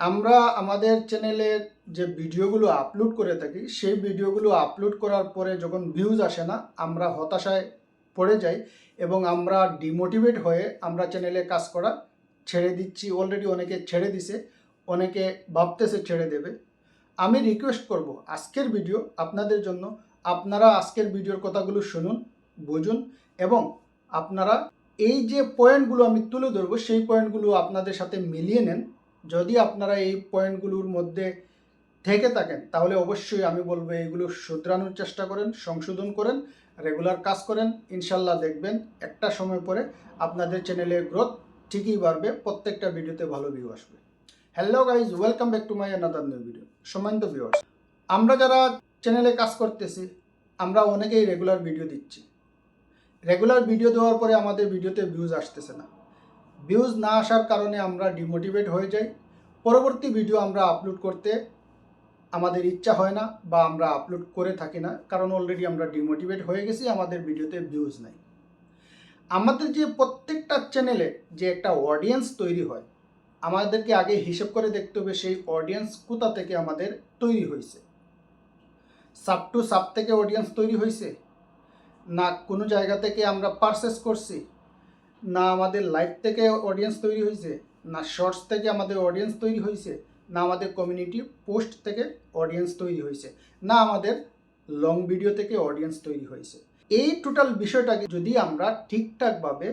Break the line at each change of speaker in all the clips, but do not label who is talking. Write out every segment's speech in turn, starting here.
আমরা আমাদের চ্যানেলের যে ভিডিওগুলো আপলোড করে থাকি, সেই ভিডিওগুলো আপলোড করার পরে যখন ভিউজ আসে না, আমরা হতাশায় পড়ে যাই এবং আমরা ডিমোটিভেট হয়ে আমরা চ্যানেলে কাজ করা ছেড়ে দিচ্ছি। অলরেডি অনেকে ছেড়ে দিছে, অনেকে ভাবতেছে ছেড়ে দেবে। আমি রিকোয়েস্ট করব আজকের ভিডিও আপনাদের জন্য। আপনারা আজকের ভিডিওর কথাগুলো শুনুন, বুঝুন এবং আপনারা এই যে পয়েন্টগুলো আমি তুলে ধরবো, সেই পয়েন্টগুলো আপনাদের সাথে মিলিয়ে নেন। যদি আপনারা এই পয়েন্টগুলোর মধ্যে থেকে থাকেন, তাহলে অবশ্যই আমি বলব এগুলো শুধরানোর চেষ্টা করেন, সংশোধন করেন রেগুলার কাজ করেন। ইনশাল্লাহ দেখবেন একটা সময় পরে আপনাদের চ্যানেলের গ্রোথ ঠিকই বাড়বে, প্রত্যেকটা ভিডিওতে ভালো ভিউ আসবে। Hello guys welcome back to my another new video সম্মানিত ভিউয়ার্স আমরা যারা চ্যানেলে কাজ করতেছি, আমরা অনেকেই রেগুলার ভিডিও দিচ্ছি। রেগুলার ভিডিও দেওয়ার পরে আমাদের ভিডিওতে ভিউজ আসতেছে না। ভিউজ না আসার কারণে আমরা ডিমোটিভেট হয়ে যাই। পরবর্তী ভিডিও আমরা আপলোড করতে আমাদের ইচ্ছা হয় না বা আমরা আপলোড করে থাকি না, কারণ অলরেডি আমরা ডিমোটিভেট হয়ে গেছি, আমাদের ভিডিওতে ভিউজ নাই। আমাদের যে প্রত্যেকটা চ্যানেলে যে একটা অডিয়েন্স তৈরি হয়, আমাদেরকে আগে হিসেব করে দেখতে হবে সেই অডিয়েন্স কোথা থেকে আমাদের তৈরি হয়েছে সাব টু সাব থেকে অডিয়েন্স তৈরি হয়েছে না কোনো জায়গা থেকে আমরা পারচেস করছি না আমাদের লাইভ থেকে অডিয়েন্স তৈরি হয়েছে, না শর্টস থেকে আমাদের অডিয়েন্স তৈরি হয়েছে, না আমাদের কমিউনিটি পোস্ট থেকে অডিয়েন্স তৈরি হয়েছে, না আমাদের লং ভিডিও থেকে অডিয়েন্স তৈরি হয়েছে। এই টোটাল বিষয়টাকে যদি আমরা ঠিকঠাকভাবে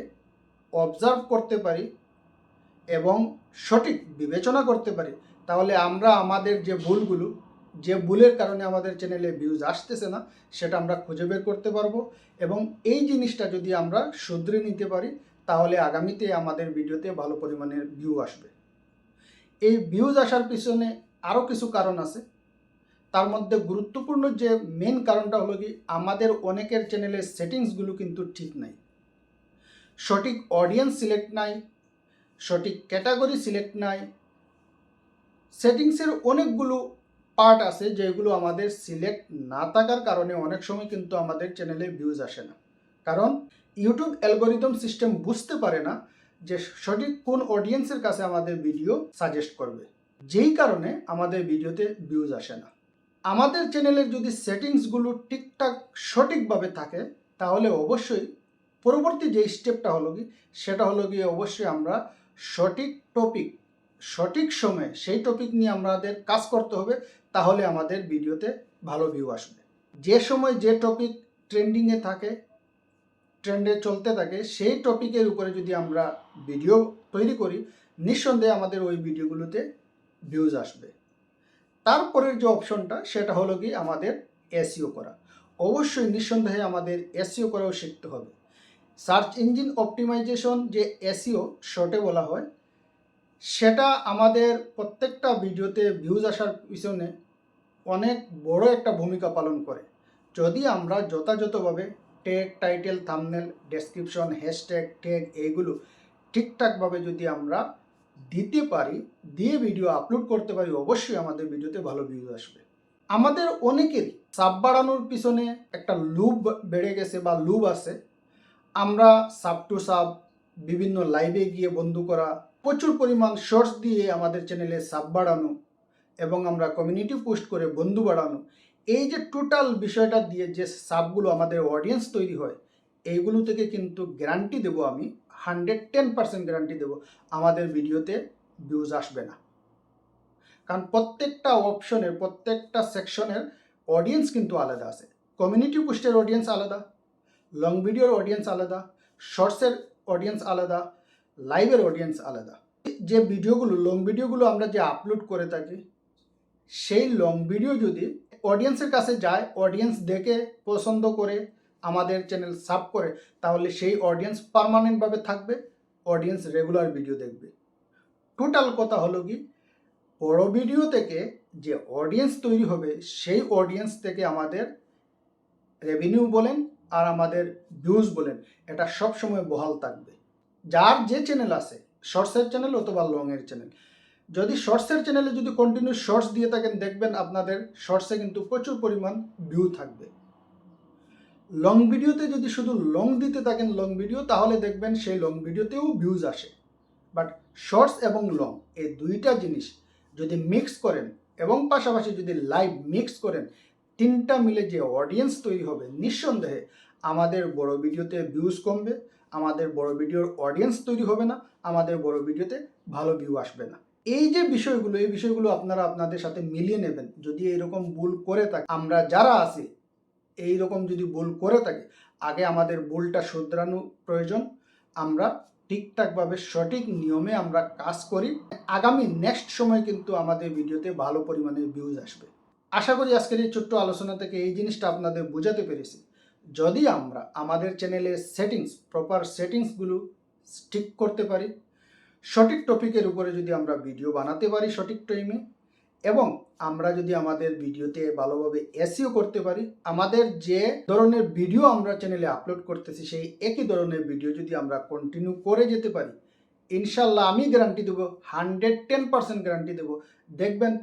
অবজার্ভ করতে পারি এবং সঠিক বিবেচনা করতে পারি, তাহলে আমরা আমাদের যে ভুলগুলো, যে ভুলের কারণে আমাদের চ্যানেলে ভিউজ আসতেছে না, সেটা আমরা খুঁজে বের করতে পারব এবং এই জিনিসটা যদি আমরা শুধরে নিতে পারি তাহলে আগামীতে আমাদের ভিডিওতে ভালো পরিমাণের ভিউ আসবে। এই ভিউজ আসার পিছনে আরও কিছু কারণ আছে। তার মধ্যে গুরুত্বপূর্ণ যে মেন কারণটা হলো কি, আমাদের অনেকের চ্যানেলের সেটিংসগুলো কিন্তু ঠিক নাই। সঠিক অডিয়েন্স সিলেক্ট নাই, সঠিক ক্যাটাগরি সিলেক্ট নাই। সেটিংসের অনেকগুলো পার্ট আছে যেগুলো আমাদের সিলেক্ট না থাকার কারণে অনেক সময় কিন্তু আমাদের চ্যানেলে ভিউজ আসে না। কারণ ইউটিউব অ্যালগোরিদম সিস্টেম বুঝতে পারে না যে সঠিক কোন অডিয়েন্সের কাছে আমাদের ভিডিও সাজেস্ট করবে। যেই কারণে আমাদের ভিডিওতে ভিউজ আসে না। আমাদের চ্যানেলের যদি সেটিংসগুলো ঠিকঠাক সঠিকভাবে থাকে, তাহলে অবশ্যই পরবর্তী যে স্টেপটা হলো কি, সেটা হলো গিয়ে অবশ্যই আমরা সঠিক টপিক সঠিক সময়ে সেই টপিক নিয়ে আমাদের কাজ করতে হবে, তাহলে আমাদের ভিডিওতে ভালো ভিউ আসবে। যে সময় যে টপিক ট্রেন্ডিংয়ে থাকে ট্রেন্ডে চলতে থাকে, সেই টপিকের উপরে যদি আমরা ভিডিও তৈরি করি, নিঃসন্দেহে আমাদের ওই ভিডিওগুলোতে ভিউজ আসবে। তারপরের যে অপশনটা সেটা হলো কি? আমাদের এসিও করা। অবশ্যই নিঃসন্দেহে আমাদের এসিও করাও শিখতে হবে। সার্চ ইঞ্জিন অপটিমাইজেশন যে এসিও শর্টে বলা হয়, সেটা আমাদের প্রত্যেকটা ভিডিওতে ভিউজ আসার পিছনে অনেক বড় একটা ভূমিকা পালন করে। যদি আমরা যথাযথভাবে tag title thumbnail description hashtag tag এইগুলো ঠিকঠাকভাবে যদি আমরা দিতে পারি, দিয়ে ভিডিও আপলোড করতে পারি, অবশ্যই আমাদের ভিডিওতে ভালো ভিউজ আসবে। আমাদের অনেকেরই সাব বাড়ানোর পিছনে একটা লুব বেড়ে গেছে বা লুব আছে। আমরা সাব টু সাব বিভিন্ন লাইভে গিয়ে বন্ধু করা, প্রচুর পরিমাণ শর্টস দিয়ে আমাদের চ্যানেলে সাব বাড়ানো এবং আমরা কমিউনিটি পোস্ট করে বন্ধু বাড়ানো এই যে টোটাল বিষয়টা দিয়ে যে সাবগুলো আমাদের অডিয়েন্স তৈরি হয়, এইগুলো থেকে কিন্তু গ্যারান্টি দেবো আমি হান্ড্রেড টেন পার্সেন্ট গ্যারান্টি দেবো, আমাদের ভিডিওতে ভিউজ আসবে না। কারণ প্রত্যেকটা অপশনের প্রত্যেকটা সেকশনের অডিয়েন্স কিন্তু আলাদা আছে। কমিউনিটি পোস্টের অডিয়েন্স আলাদা লং ভিডিওর অডিয়েন্স আলাদা শর্টসের অডিয়েন্স আলাদা লাইভের অডিয়েন্স আলাদা। যে ভিডিওগুলো লং ভিডিওগুলো আমরা যে আপলোড করে থাকি সেই লং ভিডিও যদি অডিয়েন্সের কাছে যায় অডিয়েন্স দেখে, পছন্দ করে, আমাদের চ্যানেল সাব করে, তাহলে সেই অডিয়েন্স পারমানেন্টভাবে থাকবে অডিয়েন্স রেগুলার ভিডিও দেখবে। টোটাল কথা হলো কি, বড় ভিডিও থেকে যে অডিয়েন্স তৈরি হবে, সেই অডিয়েন্স থেকে আমাদের রেভিনিউ বলেন আর আমাদের ভিউজ বলেন, এটা সবসময় বহাল থাকবে। যার যে চ্যানেল আছে শর্টসের চ্যানেল অথবা লংয়ের চ্যানেল যদি শর্টসের চ্যানেলে যদি কন্টিনিউ শর্টস দিয়ে থাকেন, দেখবেন আপনাদের শর্টসে কিন্তু প্রচুর পরিমাণ ভিউ থাকবে। লং ভিডিওতে যদি শুধু লং দিতে থাকেন লং ভিডিও তাহলে দেখবেন সেই লং ভিডিওতেও ভিউজ আসে। বাট শর্টস এবং লং এই দুইটা জিনিস যদি মিক্স করেন এবং পাশাপাশি যদি লাইভ মিক্স করেন, তিনটা মিলে যে অডিয়েন্স তৈরি হবে, নিঃসন্দেহে আমাদের বড় ভিডিওতে ভিউজ কমবে, আমাদের বড় ভিডিওর অডিয়েন্স তৈরি হবে না, আমাদের বড় ভিডিওতে ভালো ভিউ আসবে না। এই যে বিষয়গুলো, এই বিষয়গুলো আপনারা আপনাদের সাথে মিলিয়ে নেবেন। যদি এরকম ভুল করে থাকে, আমরা যারা আছি এই রকম যদি ভুল করে থাকে, আগে আমাদের ভুলটা শুধরানো প্রয়োজন। আমরা ঠিকঠাকভাবে সঠিক নিয়মে আমরা কাজ করি। আগামী নেক্সট সময় কিন্তু আমাদের ভিডিওতে ভালো পরিমাণে ভিউজ আসবে। আশা করি আজকের এই ছোট্ট আলোচনা থেকে এই জিনিসটা আপনাদের বোঝাতে পেরেছি। যদি আমরা আমাদের চ্যানেলের সেটিংস প্রপার সেটিংসগুলো ঠিক করতে পারি সঠিক টপিকের উপরে যদি আমরা ভিডিও বানাতে পারি সঠিক টাইমে, এবং আমরা যদি আমাদের ভিডিওতে ভালোভাবে এসিও করতে পারি, আমাদের যে ধরনের ভিডিও আমরা চ্যানেলে আপলোড করতেছি, সেই একই ধরনের ভিডিও যদি আমরা কন্টিনিউ করে যেতে পারি, ইনশাল্লাহ আমি গ্যারান্টি দেবো হান্ড্রেড টেন পার্সেন্ট গ্যারান্টি দেবো। দেখবেন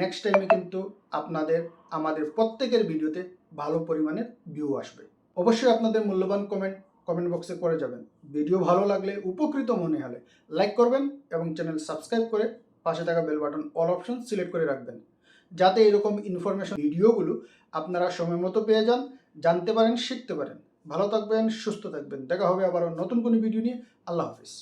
নেক্সট টাইমে কিন্তু আপনাদের, আমাদের প্রত্যেকের ভিডিওতে ভালো পরিমাণের ভিউ আসবে। অবশ্যই আপনাদের মূল্যবান কমেন্ট কমেন্ট বক্সে করে যাবেন। ভিডিও ভালো লাগলে উপকৃত মনে হলে লাইক করবেন এবং চ্যানেল সাবস্ক্রাইব করে পাশে থাকা bell button all option select করে রাখবেন। যাতে এরকম ইনফরমেশন ভিডিওগুলো আপনারা সময় মতো পেয়ে যান, জানতে পারেন, শিখতে পারেন। ভালো থাকবেন, সুস্থ থাকবেন। দেখা হবে আবার নতুন কোনো ভিডিও নিয়ে। আল্লাহ হাফিজ।